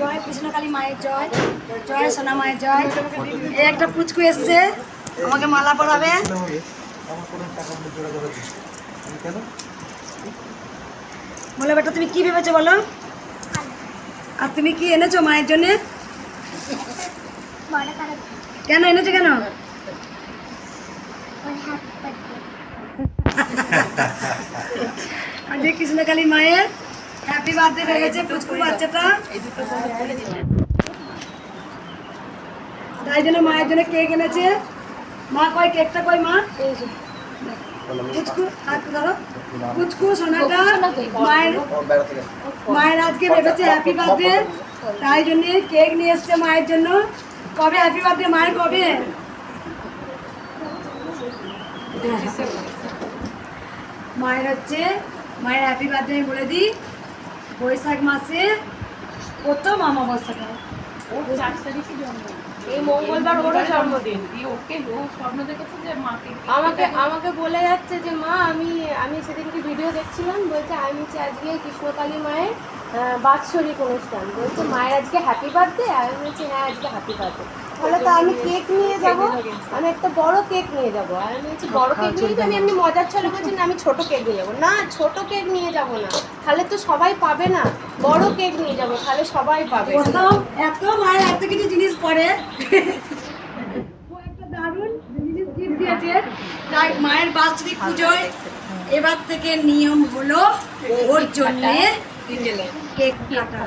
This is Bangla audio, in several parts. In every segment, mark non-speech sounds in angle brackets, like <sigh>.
জয় কৃষ্ণকালী মায়ের জয় জয় সোনা মায়ের জয়। এই একটা পুচকু এসছে আমাকে মালা পরাবে। বলে বেটা তুমি কি ভেবেছো বলো? আর তুমি কি এনেছো মায়ের জন্য? কেন এনেছো কেন? <laughs> কৃষ্ণকালী মায়ের হ্যাপি বার্থডে পুচকু বাচ্চাটা। তাই জন্য মায়ের জন্য কেক এনেছে। মা কয় কেকটা কয় মা? মায়ের মায়ের আজকে ভেবেছে হ্যাপি বার্থডে তাই জন্য কেক নিয়ে এসছে মায়ের জন্য। কবে হ্যাপি বার্থডে মায়ের কবে? মায়ের হচ্ছে মায়ের হ্যাপি বার্থডে বলে দিই। বৈশাখ মাসে প্রথম অমাবস্যাটা। এই মঙ্গলবার ওরও জন্মদিন। দিয়ে ওকে ও স্বপ্ন দেখেছে যে মাকে আমাকে আমাকে বলে যাচ্ছে যে মা আমি আমি সেদিনকে ভিডিও দেখছিলাম। বলছে আমি হচ্ছে আজকে কৃষ্ণকালী মায়ের বাৎসরিক অনুষ্ঠান। বলছে মায়ের আজকে হ্যাপি বার্থডে আর আমি বলছি হ্যাঁ আজকে হ্যাপি বার্থডে তাহলে তো আমি কেক নিয়ে যাব। আমি একটা বড় কেক নিয়ে যাব। আর আমি বলছি বড় কেক নিয়ে তো আমি এমনি মজার ছলে বলছি না আমি ছোট কেক নিয়ে যাব। না ছোট কেক নিয়ে যাব না। তাহলে তো সবাই পাবে না। বড় কেক নিয়ে যাব তাহলে সবাই পাবে। এত মায়ের এত কিছু জিনিস পরে। ও দারুণ জিনিস গিফট দিয়েছে। তাই মায়ের বাৎসরিক পুজোয় এবার থেকে নিয়ম হলো ওর জন্য কেক কাটা।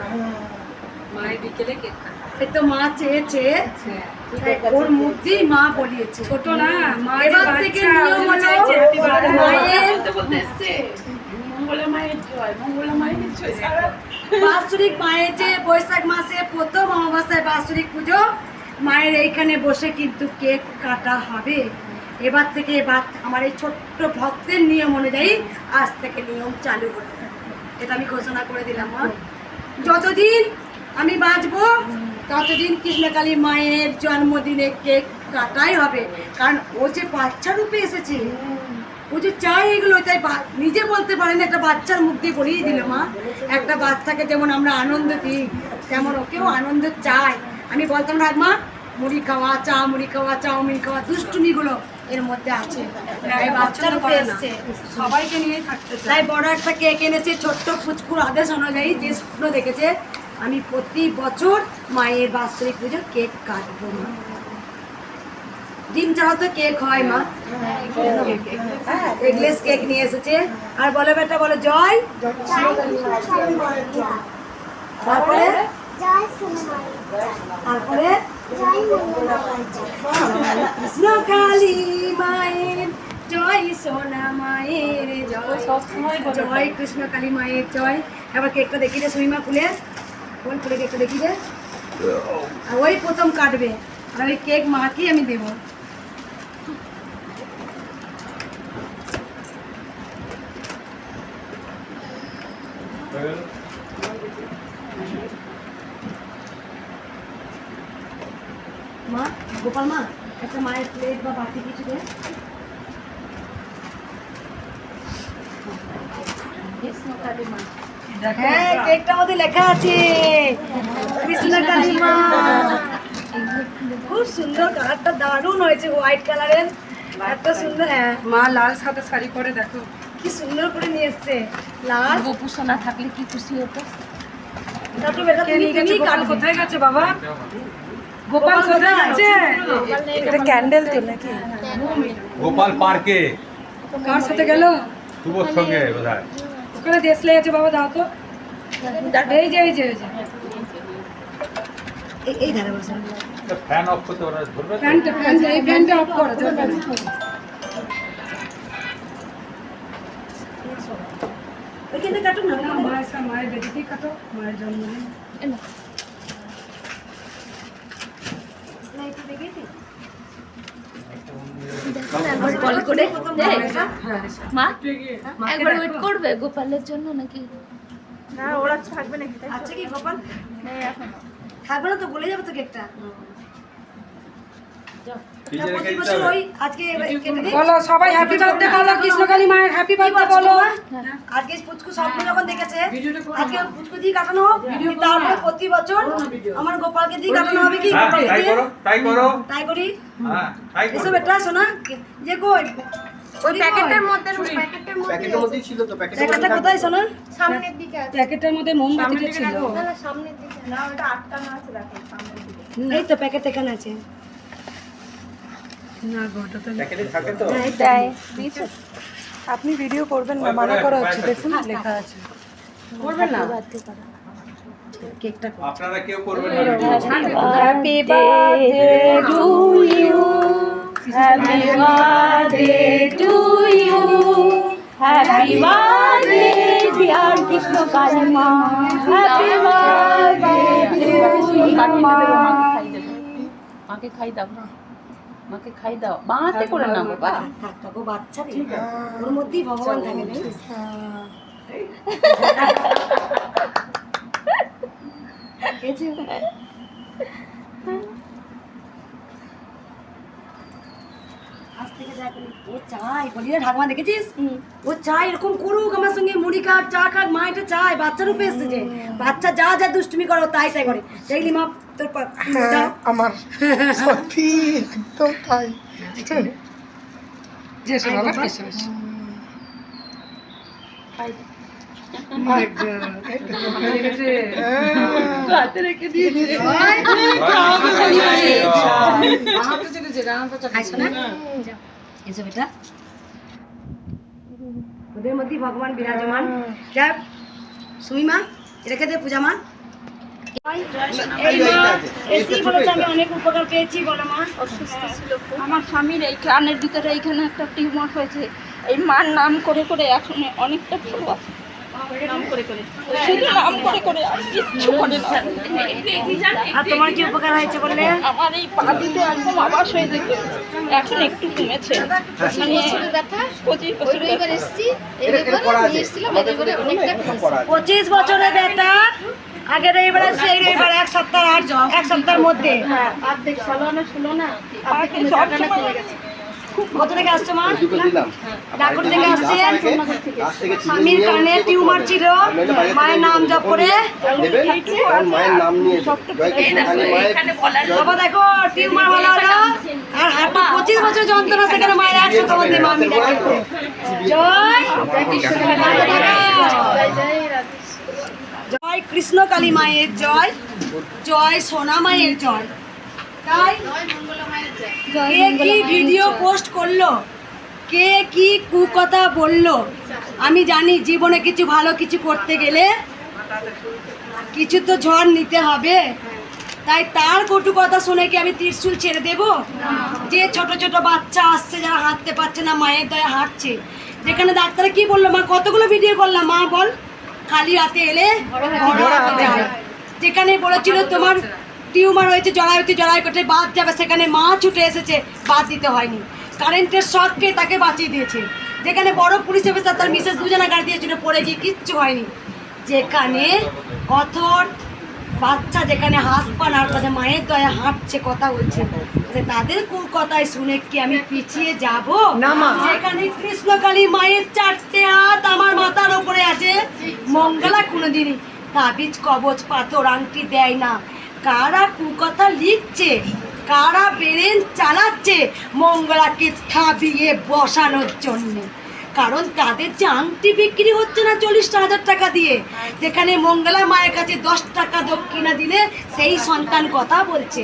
মায়ের বিকেলে কেক তো মা চেয়েছে। ওর মধ্যেই মা বলিয়েছে। ছোট না মা এবার থেকে নিয়ম হলো মায়ের বাৎসরিক মায়ের যে বৈশাখ মাসে প্রথম অমাবস্যায় বাৎসরিক পুজো মায়ের এইখানে বসে কিন্তু কেক কাটা হবে। এবার থেকে এবার আমার এই ছোট্ট ভক্তের নিয়ম অনুযায়ী আজ থেকে নিয়ম চালু হলো। এটা আমি ঘোষণা করে দিলাম মা। যতদিন আমি বাঁচবো ততদিন কৃষ্ণকালী মায়ের জন্মদিনে কেক কাটাই হবে। কারণ ও যে বাচ্চা রূপে এসেছে ও যে চাই এগুলো তাই নিজে বলতে পারেন একটা বাচ্চার মুখ দিয়ে বলেই দিল মা। একটা বাচ্চাকে যেমন আমরা আনন্দ দিই তেমন ওকেও আনন্দ চাই। আমি বলতাম রাখ মা মুড়ি খাওয়া চা মুড়ি খাওয়া চাউমিন খাওয়া দুষ্টুমিগুলো এর মধ্যে আছে। এসছে। সবাইকে নিয়ে থাকতে চাই তাই বড় একটা কেক এনেছে ছোট্ট ফুচকুর আদেশ অনুযায়ী যে স্বপ্ন দেখেছে আমি প্রতি বছর মায়ের বাৎসরিক পুজোর কেক কাটবো মা। ডিম তো কেক হয় মা। এগলেস কেক নিয়ে এসেছে। আর বলে বেটা বলে জয়। তারপরে? তারপরে? কৃষ্ণ কালী মায়ের জয় সোনা মায়ের জয় জয় কৃষ্ণ কালী মায়ের জয়। এবার কেকটা দেখি রে সুইমা খুলে। কোন খুলে কেকটা দেখি রে আর ওই প্রথম কাটবে। আর ওই কেক মাকেই আমি দেবো। মা, গোপাল মা, একটা মায়ের প্লেট বা বাটি কিছু দে। কৃষ্ণকালী মা। হ্যাঁ কেকটার মধ্যে লেখা আছে। কৃষ্ণ খুব সুন্দর কালারটা দারুণ হয়েছে হোয়াইট কালারের এত সুন্দর হ্যাঁ। মা লাল সাদা শাড়ি পরে দেখো। কি সুন্দর করে নিয়ে এসছে। লাল। গোপুষো না থাকলে কি খুশি হতো? কোথায় গেছে বাবা? গোপাল কোথায় আছে এটা ক্যান্ডেল তো নাকি? গোপাল পার্কে কার সাথে গেল? শুভর সঙ্গে বোধহয়। ওখানে দেশ লেগেছে বাবা দাও তো। এই যে এই যে এই যে। এই- এই ধারে বসে। ফ্যান অফ করতে ওরা ধরবে ফ্যানটা ফ্যানটা এই ফ্যানটা অফ করো না। ওইখানে মায়ের মায়ের বেদিতেই কাটো মায়ের জন্মদিন। কল করে হ্যাঁ মা একবার ওয়েট করবে গোপালের জন্য নাকি? আচ্ছা কি গোপাল? থাকবে না তো বলে যাবে তো কেকটা ফ্রিজে বলো সবাই হ্যাপি বার্থডে বলো? কৃষ্ণকালী মায়ের হ্যাপি বার্থডে বলো আজকে পুচকু স্বপ্ন যখন দেখেছে আজকে পুচকু দিয়ে কাটানো হোক তারপরে প্রতি বছর আমার গোপালকে দিয়ে কাটানো হবে কি হ্যাঁ তাই করো তাই করি। হ্যাঁ তাই করো। এসব এটা শোনা যে কই? ওই প্যাকেটের মধ্যে প্যাকেটের মধ্যে প্যাকেটের মধ্যেই ছিল তো প্যাকেটটা কোথায় শোনা? সামনের দিকে আছে। প্যাকেটের মধ্যে মোমবাতিটা ছিল না না সামনের দিকে না ওটা আটকানো আছে দেখো সামনের দিকে। এই তো প্যাকেট এখানে আছে না গো ওটা তো প্যাকেটে থাকে তো হ্যাঁ, এই তো। আপনি ভিডিও করবেন না মানা করা হচ্ছে দেখুন লেখা আছে। করবেন না? আপনারা কেউ করবেন না happy birthday to you happy birthday to you happy birthday dear Krishna Kali Ma happy birthday to you মাকে খাই দাও মাকে খাই দাও। মা হাতে করে না বাবা। থাক বাচ্চা ওর মধ্যেই ভগবান থাকে থেকে যা ও চাই বলি ঠাকুমা দেখেছিস? ও চাই এরকম করুক আমার সঙ্গে মুড়ি খাক চা খাক মা এটা চাই বাচ্চার রূপে এসছে। যে বাচ্চা যা যা দুষ্টুমি করো তাই তাই করে। দেখলি মা তোর। আমার সত্যি একদম তাই যে বাবা এসো এসো ওদের মধ্যেই ভগবান বিরাজমান যা সুমি মা রেখে দে পূজা মা এই মা এসি বলেছে আমি অনেক উপকার পেয়েছি বলো মা। আমার স্বামীর এই কানের ভিতরে এইখানে একটা টিউমার হয়েছে। এই মার নাম করে করে এখন অনেকটা ভালো আছে। নাম করে করে। শুধু নাম করে করে আর কিচ্ছু করে না। আর তোমার কি উপকার হয়েছে বললে? আমার এই পা দিতে একদম আবাস হয়ে যেত এখন একটু কমেছে মানে পঁচিশ বছর এবার আছে আগের রবিবার আসছে এই রবিবার এক সপ্তাহ আর এক সপ্তাহের মধ্যে। অর্ধেক ষোলো না না কত থেকে আসছো মা। দিলাম ডাকুর থেকে আসছে স্বামীর কানে টিউমার ছিল। মায়ের নাম জপ করে। বাবা দেখো টিউমার ভালো হলো। আর পঁচিশ বছর যন্ত্রণা সেখানে মায়ের একশো মধ্যে মামি ডাকে জয়। জয় কৃষ্ণ কালী মায়ের জয় জয় সোনা মায়ের জয়। তাই কে কি ভিডিও পোস্ট করল? কে কি কুকথা বলল? আমি জানি জীবনে কিছু ভালো কিছু করতে গেলে কিছু তো ঝড় নিতে হবে। তাই তার কটু কথা শুনে কি আমি ত্রিশুল ছেড়ে দেব? যে ছোট ছোট বাচ্চা আসছে যারা হাঁটতে পারছে না, মায়ের দয়া হাঁটছে। যেখানে ডাক্তার কি বলল? মা, কতগুলো ভিডিও করলাম? মা, বল। খালি হাতে এলে। যেখানে বলেছিল তোমার টিউমার হয়েছে জড়াইতে জড়াই করতে বাদ যাবে সেখানে মা ছুটে এসেছে বাদ দিতে হয়নি। কারেন্টের শখকে তাকে বাঁচিয়ে দিয়েছে। যেখানে বড় পুলিশ অফিসার তার মিসেস দুজনা গাড়ি দিয়েছিল পড়ে গিয়ে কিচ্ছু হয়নি। যেখানে অথর বাচ্চা যেখানে হাত পা নাড়াতে মায়ের দয়া হাঁটছে কথা বলছে। যে তাদের কু- কথায় শুনে কি আমি পিছিয়ে যাব? না, মা। যেখানে কৃষ্ণকালী মায়ের চারটে হাত আমার মাথার উপরে আছে মঙ্গলা কোনোদিনই তাবিজ কবচ পাথর আংটি দেয় না। কারা কুকথা লিখছে? কারা বেরেন চালাচ্ছে? মঙ্গলাকে থাবিয়ে বসানোর জন্য। কারণ তাদের যে আংটি বিক্রি হচ্ছে না চল্লিশটা হাজার টাকা দিয়ে, যেখানে মঙ্গলা মায়ের কাছে দশ টাকা দক্ষিণা দিলে সেই সন্তান কথা বলছে।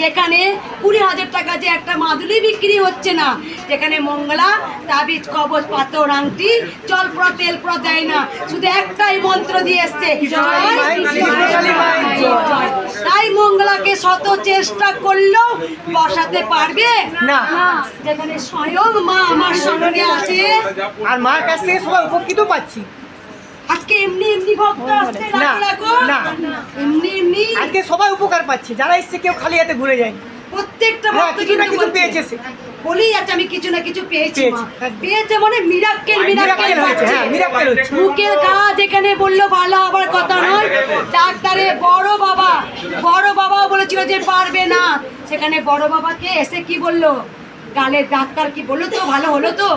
যেখানে কুড়ি হাজার টাকা যে একটা মাদুলি বিক্রি হচ্ছে না। যেখানে মঙ্গলা তাবিজ কবচ পাথর আংটি জল পড়া তেল পড়া দেয় না। শুধু একটাই মন্ত্র দিয়ে এসছে। তাই মঙ্গলাকে শত চেষ্টা করলেও বসাতে পারবে? না। যেখানে স্বয়ং মা আমার সঙ্গে আছে। আর মার কাছ থেকে সবাই উপকৃত পাচ্ছি। আজকে এমনি এমনি ভক্ত আসছে না, রাখো। রাখো না। এমনি এমনি আজকে সবাই উপকার পাচ্ছে যারা এসছে কেউ খালি হাতে ঘুরে যায়। প্রত্যেকটা হ্যাঁ ভক্ত কিছু না কিছু পেয়েছে সে। বলি যাচ্ছে আমি কিছু না কিছু পেয়েছি পেয়েছি, মানে মিরাক্কেল মিরাক্কেল হয়েছে, হ্যাঁ, হয়েছে। মুখের কাজ এখানে বলল ভালো আবার কথা নয়। ডাক্তারে বড় বাবা বড় বাবাও বলেছিল যে পারবে না। সেখানে বড় বাবাকে এসে কি বলল? গালের ডাক্তার কি বলল তো? ভালো হলো তো?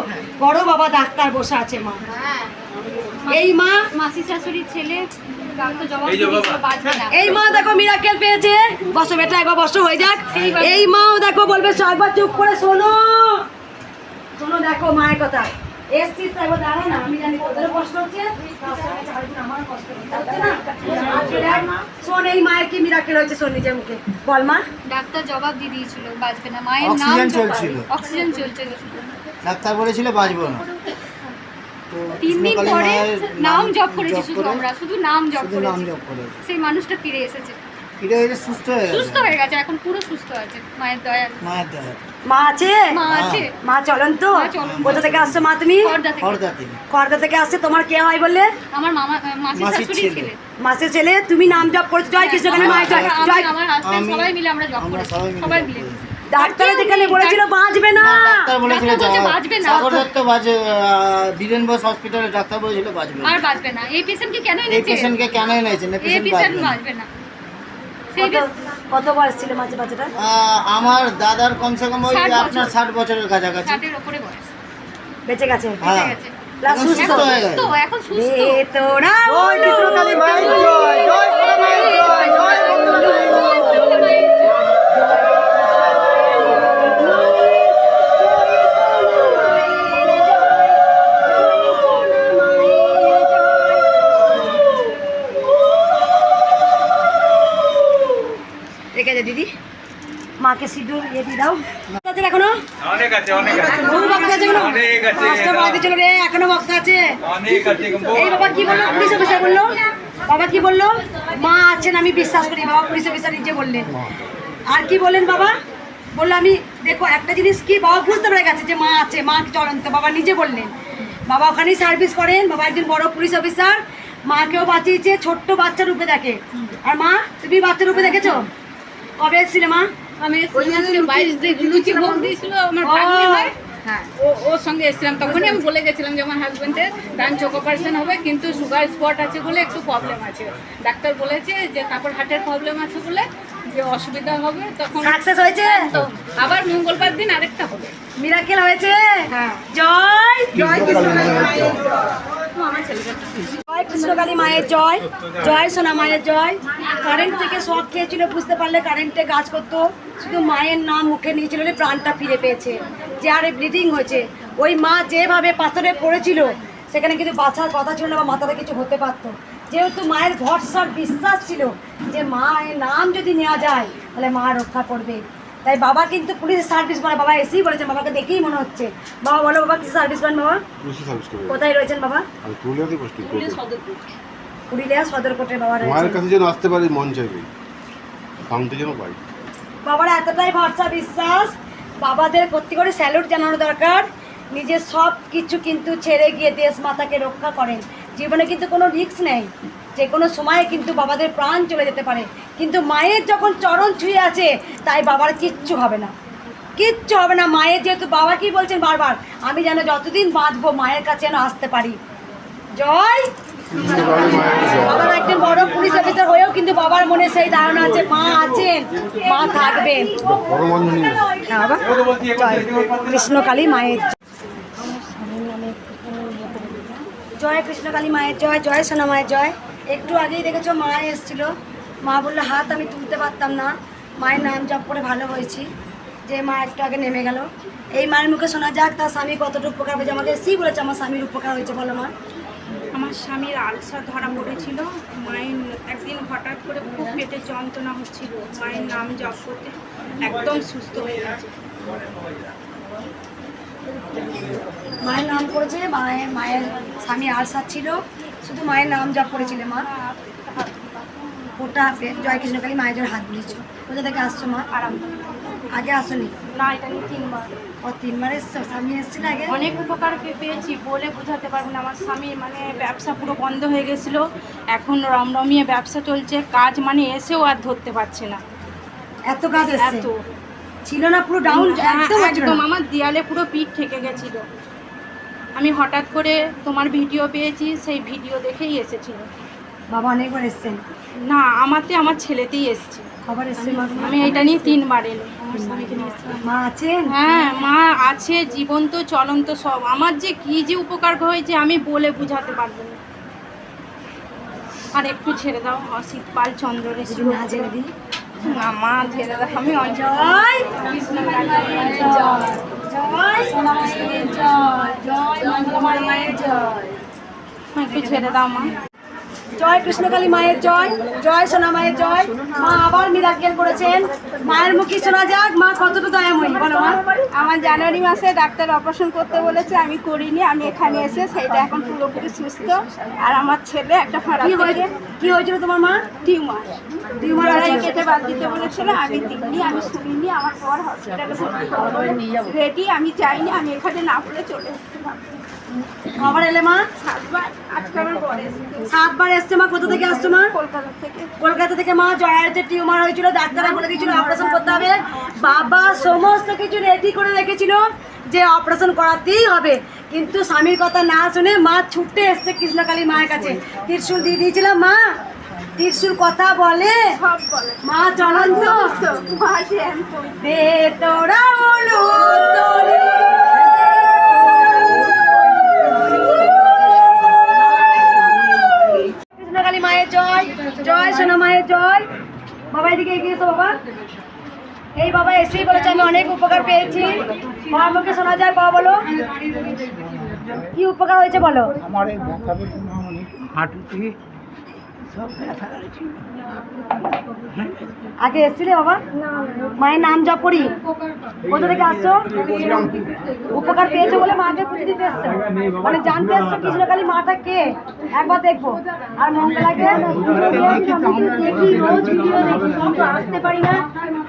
বড় বাবা ডাক্তার বসে আছে মা। এই মা মাসি শাশুড়ির ছেলে এই মা দেখো মিরাকেল পেয়েছে। বসো বেটা একবার বসো হয়ে যাক। এই মাও দেখো বলবে একবার চুপ করে শোনো। শোনো দেখো মায়ের কথা। এসছিস দাঁড়া না আমি জানি কষ্ট হচ্ছে শোন এই মায়ের কি মিরাকেল হচ্ছে শোন নিজের মুখে। বল মা। ডাক্তার জবাব দিয়ে দিয়েছিল বাঁচবে না। মায়ের নাম অক্সিজেন চলছিল। অক্সিজেন চলছে ডাক্তার বলেছিল বাঁচবো না। তিন দিন পরে মায়ের নাম জপ করেছি শুধু আমরা শুধু নাম জপ করেছি জপ করে সেই মানুষটা ফিরে এসেছে। ফিরে এসে সুস্থ হয়ে সুস্থ হয়ে গেছে এখন পুরো সুস্থ আছে মায়ের দয়া। মায়ের দেয়। মা আছে? মা আছে। মা চলন্ত? মা কোথা থেকে আসছো মা তুমি? খড়দা থেকে। আসছে তোমার কে হয় বললে? আমার মামা মাসির ছেলে। মাসের ছেলে তুমি নাম জপ করছ জয় কৃষ্ণ মায়ের জয় সবাই মিলে আমরা জব আমরা করেছি সবাই মিলে ডাক্তার যেখানে বলেছিল বাঁচবে না। ডাক্তার বলেছিল। বাঁচবে না। সাগর দত্ত বাজে বীরেন বোস হসপিটালে ডাক্তার বলেছিল বাঁচবে না। আর বাঁচবে না। এই পেশেন্টকে কেন এই এনেছে পেশেন্টকে কেন এই পেশেন্ট পেশেন্ট বাঁচবে না। বাঁচবে না। সেই কত কত বয়স ছিল মাঝে বাচ্চাটা আমার দাদার কমসে কম ওই ষাট আপনার ষাট বছরের কাছাকাছি। ষাটের ওপরে বয়স। বেঁচে গেছে। হ্যাঁ। গেছে। প্লাস এখন সুস্থ। সুস্থ হয়ে গেছে। এখন সুস্থ। এ তোরা জয়। জয় জয়। মাকে সিঁদুর ইয়ে দিয়ে দাও। আছে এখনও? অনেক আছে অনেক আছে। বহু ভক্ত আছে এখনও? অনেক আছে। পাঁচটা বাড়িতে চলে রে এখনও ভক্ত আছে। অনেক আছে এই বাবা কি বলল? পুলিশ অফিসার বলল? বাবা কি বলল? মা আছেন আমি বিশ্বাস করি। বাবা পুলিশ অফিসার নিজে বললেন। আর কি বললেন বাবা? বলল আমি দেখো একটা জিনিস কি বাবা বুঝতে পেরে গেছে যে মা আছে মা চলন্ত। বাবা নিজে বললেন। বাবা ওখানেই সার্ভিস করেন। বাবা একজন বড় পুলিশ অফিসার। মাকেও বাঁচিয়েছে ছোট্ট বাচ্চা রূপে দেখে। আর মা তুমি বাচ্চা রূপে দেখেছ? কবে এসেছিলে মা আমি বাইশ দিন লুচি ভোগ দিয়েছিল আমার ভাগ্নে হয় হ্যাঁ। ও ওর সঙ্গে এসেছিলাম। তখনই আমি বলে গেছিলাম যে আমার হাজবেন্ডের ডান চোখ অপারেশন হবে কিন্তু সুগার স্পট আছে বলে একটু প্রবলেম আছে। ডাক্তার বলেছে যে তারপর হার্টের প্রবলেম আছে বলে যে অসুবিধা হবে তখন সাকসেস হয়েছে? আবার মঙ্গলবার দিন আরেকটা হবে। মিরাকেল হয়েছে? জয়! জয় জয় কৃষ্ণকালী মায়ের জয়। জয় সোনা মায়ের জয়। কারেন্ট থেকে শখ খেয়েছিল, বুঝতে পারলে কারেন্টে কাজ করতো। শুধু মায়ের নাম মুখে নিয়েছিল প্রাণটা ফিরে পেয়েছে। যে আরে ব্লিডিং হয়েছে, ওই মা যেভাবে পাথরে পড়েছিল, সেখানে কিন্তু বাঁচার কথা ছিল না বা মাথাতে কিছু হতে পারতো। যেহেতু মায়ের ভরসার বিশ্বাস ছিল যে মায়ের নাম যদি নেওয়া যায়, তাহলে মা রক্ষা করবে। তাই বাবা কিন্তু পুলিশের সার্ভিস করে বাবা এসেই বলেছেন বাবাকে দেখেই মনে হচ্ছে। বাবা বলো বাবা কিছু সার্ভিস করেন বাবা? পুলিশে সার্ভিস করে কোথায় রয়েছেন বাবা? পুরুলিয়া সদর কোর্টের বাবা মায়ের কাছে যেন আসতে পারি মন চাইবে। শান্তি যেন পাই। বাবার এতটাই ভরসা বিশ্বাস। বাবাদের প্রতি করে স্যালুট জানানো দরকার। নিজের সব কিছু কিন্তু ছেড়ে গিয়ে দেশ মাতাকে রক্ষা করেন। জীবনে কিন্তু কোনো রিস্ক নেই। যে কোনো সময়ে কিন্তু বাবাদের প্রাণ চলে যেতে পারে। কিন্তু মায়ের যখন চরণ ছুঁয়ে আছে তাই বাবার কিচ্ছু হবে না। কিচ্ছু হবে না। মায়ের যেহেতু বাবা কি বলছেন বারবার আমি যেন যতদিন বাঁচবো মায়ের কাছে যেন আসতে পারি। জয়! বাবার একজন বড় পুলিশ অফিসার হয়েও কিন্তু বাবার মনে সেই ধারণা আছে মা আছেন মা থাকবেন। হ্যাঁ কৃষ্ণকালী মায়ের জয় কৃষ্ণকালী মায়ের জয় জয় সোনা মায়ের জয়। একটু আগেই দেখেছ, মা এসেছিল। মা বলল, হাত আমি তুলতে পারতাম না। মায়ের নাম জপ করে ভালো হয়েছি। যে মা একটু আগে নেমে গেল। এই মায়ের মুখে শোনা যাক, তার স্বামী কতটুকু উপকার হয়েছে আমাকে এসেই বলেছে, আমার স্বামীর উপকার হয়েছে, বলো মা। আমার স্বামীর আলসা ধরা পড়েছিল মায়ের একদিন হঠাৎ করে খুব পেটে যন্ত্রণা হচ্ছিল। মায়ের নাম জপ করতে একদম সুস্থ হয়ে গেছে। মায়ের নাম করেছে মায়ের মায়ের স্বামী আলসার ছিল। শুধু মায়ের নাম জপ করেছিল মা। ওটা হাতে জয় কৃষ্ণকালী মায়ের হাত বুলিয়েছো কোথা থেকে আসছো মা? আরাম আগে আসনি? না এটা নিয়ে তিনবার। ও তিনবার এসছো? স্বামী এসছিল আগে? অনেক উপকার পে- পেয়েছি বলে বোঝাতে পারব না। আমার স্বামী মানে ব্যবসা পুরো বন্ধ হয়ে গেছিল। এখন রমরমিয়ে ব্যবসা চলছে। কাজ মানে এসেও আর ধরতে পারছে না। এত কাজ এত। ছিল না পুরো ডাউন একদম হ্যাঁ, একদম একদম আমার দেয়ালে পুরো পিঠ থেকে গেছিল। আমি হঠাৎ করে তোমার ভিডিও পেয়েছি সেই ভিডিও দেখেই এসেছিল। বাবা অনেকবার এসছেন? না আমাতে আমার ছেলেতেই এসছে। খবর এসছে আমি এটা নিয়ে তিনবার এলো। মা আছে হ্যাঁ মা আছে জীবন্ত চলন্ত সব। আমার যে কি যে উপকার হয়েছে আমি বলে বুঝাতে পারব না। আর একটু ছেড়ে দাও অসিত পাল চন্দ্র রে না জেনে দিই। না মা দাও আমি জয় জয় জয় জয় জয় মায়ের জয় একটু ছেড়ে দাও মা জয় কৃষ্ণকালী মায়ের জয় জয় সোনা মায়ের জয়। মা আবার মিরাক্কেল করেছেন। মায়ের মুখে শোনা যাক মা কতটা দয়াময়ী। বলো মা। আমার জানুয়ারি মাসে ডাক্তার অপারেশন করতে বলেছে আমি করিনি আমি এখানে এসে সেইটা এখন পুরোপুরি সুস্থ। আর আমার ছেলে একটা ফাড়া কি হয়েছে? কি হয়েছিল তোমার মা? টিউমার। টিউমার আছে কেটে বাদ দিতে বলেছিল আমি দিইনি আমি শুনিনি আমার পর হসপিটালে রেডি আমি যাইনি আমি এখানে না পড়ে চলে এসেছিলাম। আবার এলে মা? সাতবার এসছে। মা? কোথা থেকে আসছো মা? কলকাতা থেকে। কলকাতা থেকে মা জয়ের যে টিউমার হয়েছিল ডাক্তাররা বলে দিয়েছিল অপারেশন করতে হবে। বাবা সমস্ত কিছু রেডি করে রেখেছিল যে অপারেশন করাতেই হবে। কিন্তু স্বামীর কথা না শুনে মা ছুটতে এসছে কৃষ্ণকালী মায়ের কাছে। ত্রিশুল দিয়ে দিয়েছিলাম মা ত্রিশুল কথা বলে। মা চলন্ত। তোরা হলুদ তরি। কৃষ্ণকালী মায়ের জয় জয় সোনা মায়ের জয়। বাবা এদিকে এগিয়ে এসো বাবা। এই বাবা এসেই বলেছে, আমি অনেক উপকার পেয়েছি। বাবা মুখে শোনা যায়, বাবা বলো। কি উপকার হয়েছে বলো? আমার এই হাঁটুতে আগে এসেছিলে বাবা? মায়ের নাম জপ করি? কোথা থেকে আসছো? উপকার পেয়েছ বলে মাকে পুজো দিতে এসছো। মানে জানতে এসছো কৃষ্ণকালী মাটা কে? একবার দেখব। আর মঙ্গলাকে দেখি, রোজ আসতে পারি না।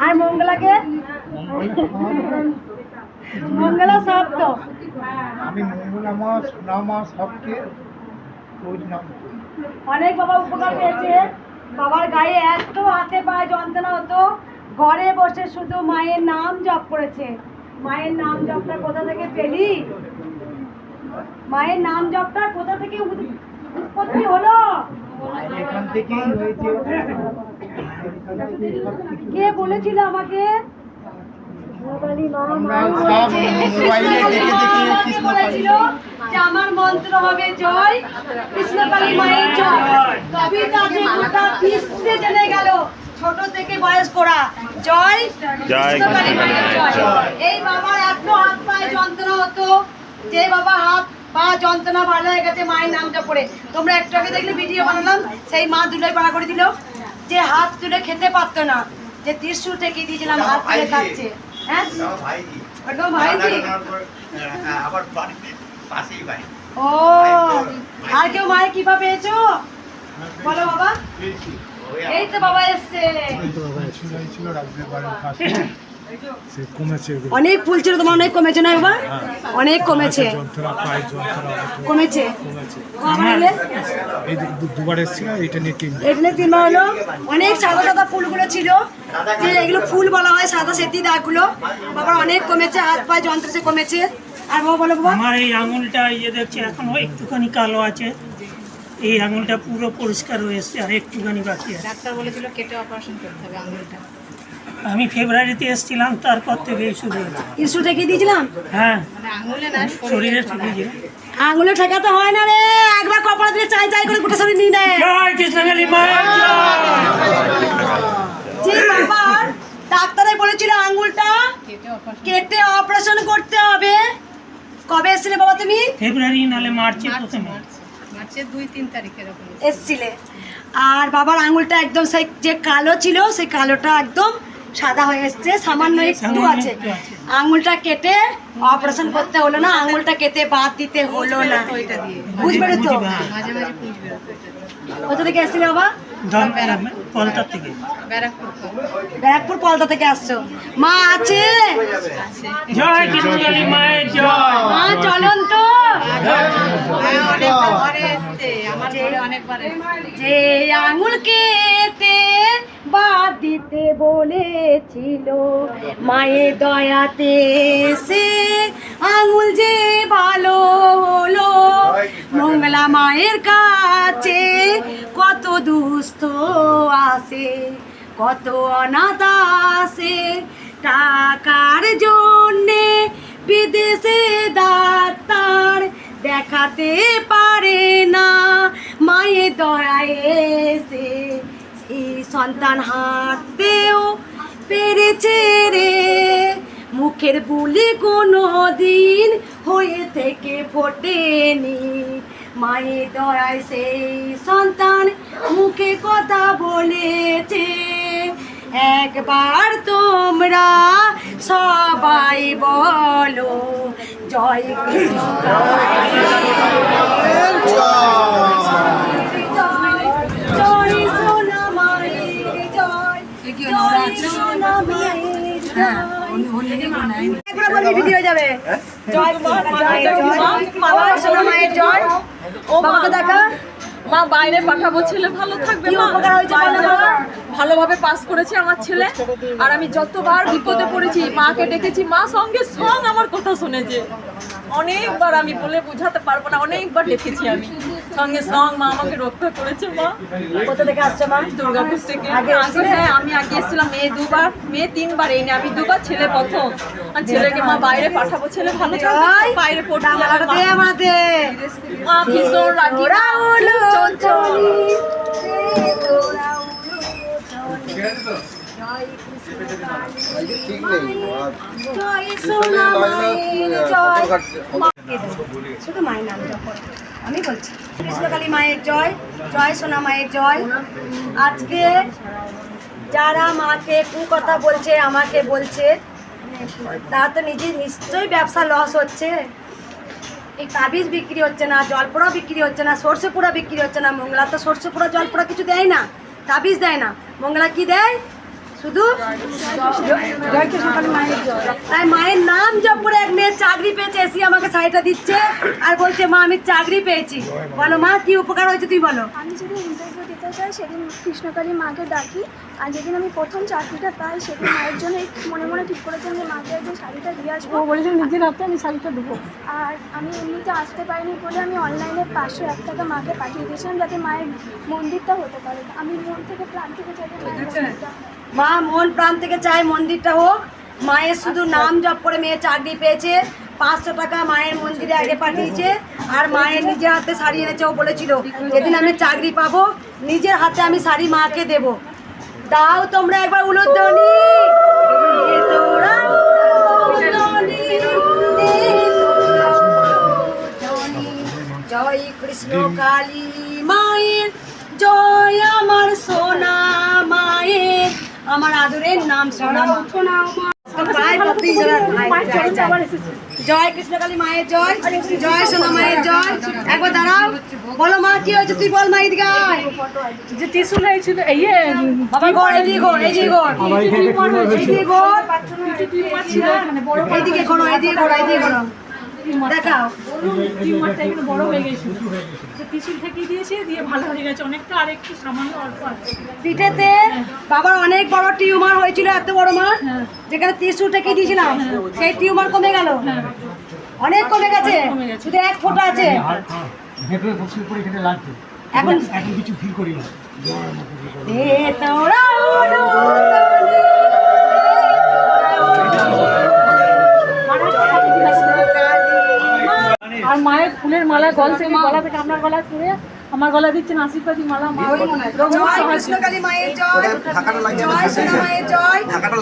আর মঙ্গলাকে মঙ্গলা সব তো আমি মঙ্গলা মা, সোনা সবকে খোঁজ নাম করি। অনেক বাবা উপকার পেয়েছে। বাবার গায়ে এত হাতে পায়ে যন্ত্রণা হতো। ঘরে বসে শুধু মায়ের নাম জপ করেছে। মায়ের নাম জপটা কোথা থেকে পেলি? মায়ের নাম জপটা কোথা থেকে উৎপত্তি হলো? কে বলেছিল আমাকে? আমরা মন্ত্র হবে জয় কৃষ্ণকালী মায়ের জয়। তবে তাতে গোটা বিশ্বে জেনে গেল ছোট থেকে বয়স করা জয় কৃষ্ণকালী মায়ের জয়। এই বাবার এত হাত পায়ে যন্ত্রণা হতো যে বাবা হাত পা যন্ত্রণা ভালো হয়ে গেছে মায়ের নামটা পড়ে। তোমরা একটু আগে দেখলে ভিডিও বানালাম সেই মা দুলোই পাড়া করে দিল। যে হাত তুলে খেতে পারতো না যে ত্রিশুল থেকে দিয়েছিলাম হাত তুলে খাচ্ছে হ্যাঁ? ওটা ভাইজি। আবার পাশেই বাড়ি ও আর কেউ মায়ের পেয়েছ? বলো বাবা। এই তো বাবা এসছে। <laughs> অনেক ফুল ছিল তোমার অনেক কমেছে না বাবা অনেক কমেছে। কমেছে? কবার এলে? এই দু- দুবার এসেছিল নিয়ে তিনবার হলো? অনেক সাদা সাদা ফুলগুলো ছিল। যে এগুলো ফুল বলা হয় সাদা সেটি দাগগুলো। বাবার অনেক কমেছে হাত পায়ে যন্ত্র সে কমেছে। আর বাবা বলো বাবা। আমার এই আঙুলটা ইয়ে দেখছি এখনও একটুখানি কালো আছে। এই আঙুলটা পুরো পরিষ্কার হয়ে এসছে আর একটুখানি বাকি আছে। ডাক্তার বলেছিল কেটে অপারেশন করতে হবে আঙুলটা। আমি ফেব্রুয়ারিতে এসেছিলাম তারপর থেকেই শুরু হয়েছে ইস্যু ঠেকে দিয়েছিলাম? হ্যাঁ মানে শরীরে ঠিকই যে আঙুলে ঠেকাতে হয় না রে। একবার কপাল দিলে চাই চাই করে গোটা শরীর নিয়ে নেয় যে বাবার ডাক্তারে বলেছিল আঙুলটা কেটে অপারেশন করতে হবে। কবে এসেছিলে বাবা তুমি? ফেব্রুয়ারি নালে মার্চে প্রথমে। মার্চের দুই তিন তারিখে এসছিলে। আর বাবার আঙুলটা একদম সেই যে কালো ছিল সেই কালোটা একদম সাদা হয়ে এসছে সামান্য একটু আছে। আঙুলটা কেটে অপারেশন করতে হলো না আঙুলটা কেটে বাদ দিতে হলো না। বুঝবে তো। কোথা থেকে এসেছিলে বাবা? ব্যারাকপুর। পলতা থেকে আসছো। মা আছে? মা চলন্ত যে আঙুল কেটে বাদ দিতে বলেছিল, মায়ের দয়াতে সে আঙুল যে ভালো হলো। মঙ্গলা মায়ের কাছে কত দুস্থ আসে কত অনাথ আসে টাকার জন্যে বিদেশে ডাক্তার দেখাতে পারে না। মায়ের দয়ায় এসে সেই সন্তান হাঁটতেও পেরেছে রে। মুখের বুলি কোনো দিন হয়ে থেকে ফোটেনি। মায়ের দয়ায় সেই সন্তান মুখে কথা বলেছে। একবার তোমরা সবাই বলো জয় কৃষ্ণ। জয় সোনা মায়ের জয় জয় সোনা মায়ের জয়। একবার বলবি ভিডিও যাবে। জয় জয় জয় সোনা মায়ের জয়। বাবাকে দেখা। মা বাইরে পাঠাবো ছেলে ভালো থাকবে মা? ভালোভাবে পাস করেছে আমার ছেলে। আর আমি যতবার বিপদে পড়েছি মাকে ডেকেছি মা সঙ্গে সঙ্গ আমার কথা শুনেছে। অনেকবার আমি বলে বোঝাতে পারব না অনেকবার ডেকেছি আমি। সঙ্গে সঙ্গ মা আমাকে রক্ষা করেছে মা। কোথা থেকে আসছে মা? দুর্গাপুর থেকে। আগে হ্যাঁ আমি আগে এসেছিলাম মেয়ে দুবার মেয়ে তিনবার এই আমি দুবার ছেলে প্রথম। আর ছেলেকে মা বাইরে পাঠাবো ছেলে ভালো থাকবে বাইরে পড়তে যাবে মা। আমাদের। মা ভীষণ রাগি। ঠিক নেই মায়ের জয়। শুধু মায়ের নাম জপ করো। আমি বলছি। কৃষ্ণকালী মায়ের জয় জয় সোনা মায়ের জয়। আজকে যারা মাকে কু কথা বলছে, আমাকে বলছে তারা তো নিজে নিশ্চয়ই ব্যবসা লস হচ্ছে। এই তাবিজ বিক্রি হচ্ছে না, জলপোড়া বিক্রি হচ্ছে না সর্ষে পোড়া বিক্রি হচ্ছে না। মঙ্গলা তো সর্ষে পোড়া জলপোড়া কিছু দেয় না, তাবিজ দেয় না। মঙ্গলা কি দেয়? শুধু মায়ের তাই মায়ের নাম জপ করে এক মেয়ে চাকরি পেয়েছে এসে আমাকে শাড়িটা দিচ্ছে আর বলছে মা আমি চাকরি পেয়েছি। বলো মা কি উপকার হয়েছে তুই বলো? আমি যেদিন ইন্টারভিউ দিতে যাই সেদিন কৃষ্ণকালী মাকে ডাকি। আর যেদিন আমি প্রথম চাকরিটা পাই সেদিন মায়ের জন্য মনে মনে ঠিক করেছিলাম যে মাকে একদিন শাড়িটা দিয়ে আসব। বলেছেন নিজের হাতে আমি শাড়িটা দেবো। আর আমি এমনিতে আসতে পারিনি বলে আমি অনলাইনে পাঁচশো এক টাকা মাকে পাঠিয়ে দিয়েছিলাম যাতে মায়ের মন্দিরটা হতে পারে। আমি মন থেকে প্রাণ থেকে যাতে মায়ের মন্দিরটা। মা মন প্রাণ থেকে চায় মন্দিরটা হোক। মায়ের শুধু নাম জপ করে মেয়ে চাকরি পেয়েছে। পাঁচশো টাকা মায়ের মন্দিরে আগে পাঠিয়েছে। আর মায়ের নিজের হাতে শাড়ি এনেছে ও বলেছিল যেদিন আমি চাকরি পাবো। নিজের হাতে আমি শাড়ি মাকে দেব। দাও তোমরা একবার উলোধ্বনি। জয় কৃষ্ণ কালী মায়ের জয় আমার সোনা মায়ের। আমার আদরের নাম সোনা মা। পায়ে পড়তেই যারা ভাই যায়, যায়। জয় কৃষ্ণকালী মায়ের জয়। জয় সোনা মায়ের জয়। একবার দাঁড়াও। বলো মা কি হয়েছে? তুই বল মা এদিকে আয়। যে ত্রিশুল হয়েছিল এই বাবা ঘর এদিকে ঘর। এদিকে ঘর এদিকে ঘর এদিকে ঘর এদিকে ঘর এদিকে ঘর। দেখাও টিউমারটা একটু বড় হয়ে গেছিল তো ত্রিশুল থেকে দিয়েছে দিয়ে ভালো হয়ে গেছে। অনেকটা আর একটু সামান্য অল্প পিঠেতে বাবার অনেক বড় টিউমার হয়েছিল এত বড় মা যেখানে ত্রিশু থেকে দিয়েছিলাম। সেই টিউমার কমে গেল। অনেক কমে গেছে। শুধু এক ফোঁটা আছে। এখন কিছু ফিল করি না। আর মায়ের ফুলের মালা গল থেকে গলা থেকে আপনার গলা ছুঁড়ে আমার গলা দিচ্ছেন আশীর্বাদী মালা মা কৃষ্ণকালী মায়ের জয়। জয় সোনা মায়ের জয়।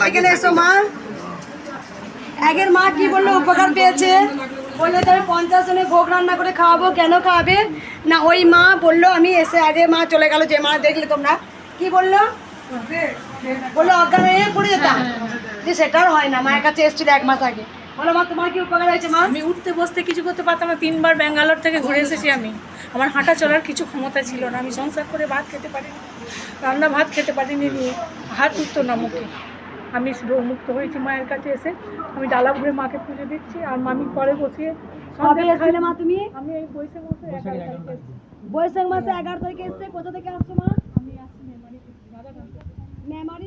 এখানে এসো মা। আগের মা কি বলল? উপকার পেয়েছে। বলল যে আমি পঞ্চাশ জনের ভোগ রান্না করে খাওয়াবো কেন খাওয়াবে? না ওই মা বলল আমি এসে আগে মা চলে গেল যে মা দেখলে তোমরা। কি বলল? বলল অজ্ঞান হয়ে পড়ে যেতাম। যে সেটা আর হয় না মায়ের কাছে এসেছিল এক মাস আগে। বলো মা তোমার কি উপকার হয়েছে মা? আমি উঠতে বসতে কিছু করতে পারতাম না তিনবার ব্যাঙ্গালোর থেকে ঘুরে এসেছি আমি। আমার হাঁটা চলার কিছু ক্ষমতা ছিল না আমি সংসার করে ভাত খেতে পারিনি রান্না ভাত খেতে পারিনি নিয়ে হাত উঠতো না মুখে। আমি মুক্ত হয়েছি মায়ের কাছে এসে আমি ডালা ভরে মাকে পুজো দিচ্ছি আর মামি পরে বসিয়ে কবে সন্ধ্যা এসেছিলে মা তুমি? আমি এই বৈশাখ মাসে এগারো তারিখে বৈশাখ মাসে এগারো তারিখে এসছে কোথা থেকে আসছো মা আমি আসছি মেমারি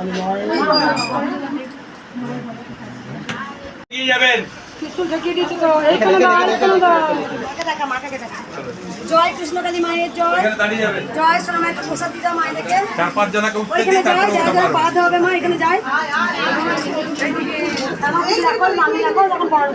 জয় এখানে দাঁড়িয়ে যাবেন। জয় জয় সোনামায় তো প্রসাদ দিতে মায়েদেরকে। চার পাঁচ জনাকে উঠতে ওইখানে দিয়ে যায় তারপরে যা উঠতে যা পারবেন। বাদ হবে মা এখানে রাখো মামি রাখো তখন বড়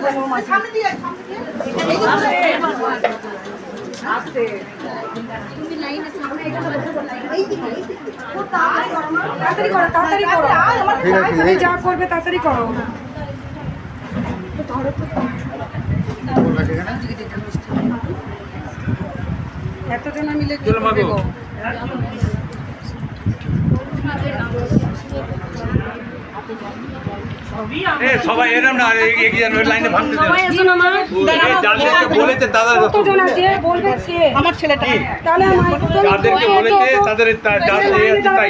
তুমি যা করবে তাড়াতাড়ি করো। এতজনা মিলে কি সবাই এরম না এগিয়ে যান লাইনে ভাঙতে বলেছে দাদা কতজন আছে? বলবে সে আমার ছেলেটা। তাহলে যাদেরকে বলেছে তাদের তাই।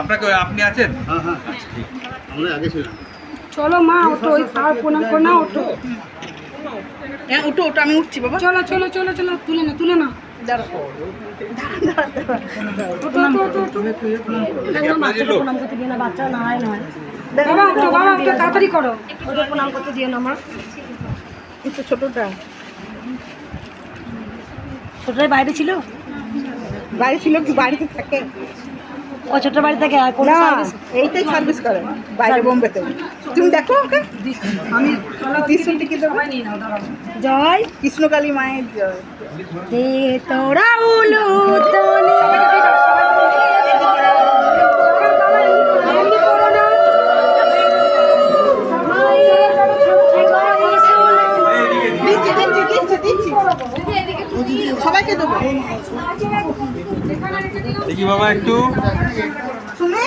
আপনাকে আপনি আছেন? আমরা আগে ছিলাম। চলো মা ওঠো ওই প্রণাম করো না ওঠো। হ্যাঁ ওটো ওটো আমি উঠছি বাবা। চলো চলো চলো চলো তুলে না তুলে না হয় তাড়াতাড়ি করো দিয়ে না ছোটটাই বাইরে ছিল বাড়ি ছিল কি বাড়িতে থাকে ও ছোট বাড়ি থেকে এইটাই সার্ভিস করে বাইরে বোম্বেতে তুমি দেখো ওকে আমি জয় কৃষ্ণকালী মায়ের জয় দে তোরা উলু সবাইকে দেবো দেখি বাবা একটু। শুনে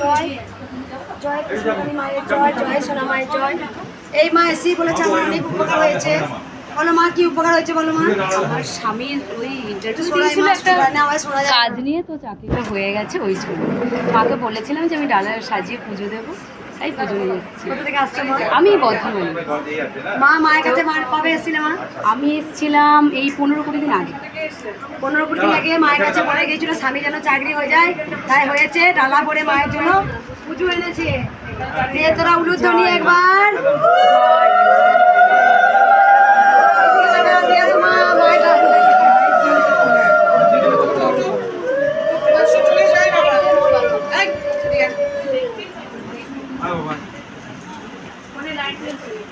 জয় জয় কৃষ্ণকালী মায়ের জয় জয় সোনা মায়ের জয়। এই মা এসি বলেছে আমার অনেক উপকার হয়েছে। বলো মা কি উপকার হয়েছে বলো মা? আমার স্বামীর ওই ইন্টারভিউ দিয়েছিল একটা শোনাই না আওয়াজ শোনা যায়। কাজ নিয়ে তো চাকরিটা হয়ে গেছে ওই জন্য। মাকে বলেছিলাম যে আমি ডালা সাজিয়ে পুজো দেবো। তাই পুজো নিয়ে এসেছি। আমি বর্ধমানে। মা মায়ের কাছে মা কবে এসেছিলে মা? আমি এসেছিলাম এই পনেরো কুড়ি দিন আগে। পনেরো কোটি আগে মায়ের কাছে বলে গিয়েছিল স্বামী যেন চাকরি হয়ে যায় তাই হয়েছে ডালা পরে মায়ের জন্য পুজো এনেছে। দিয়ে তোরা উলুধ্বনি একবার।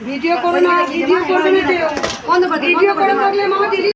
ভিডিও করো না ভিডিও করবে না ভিডিও করে থাকলে মা দিদি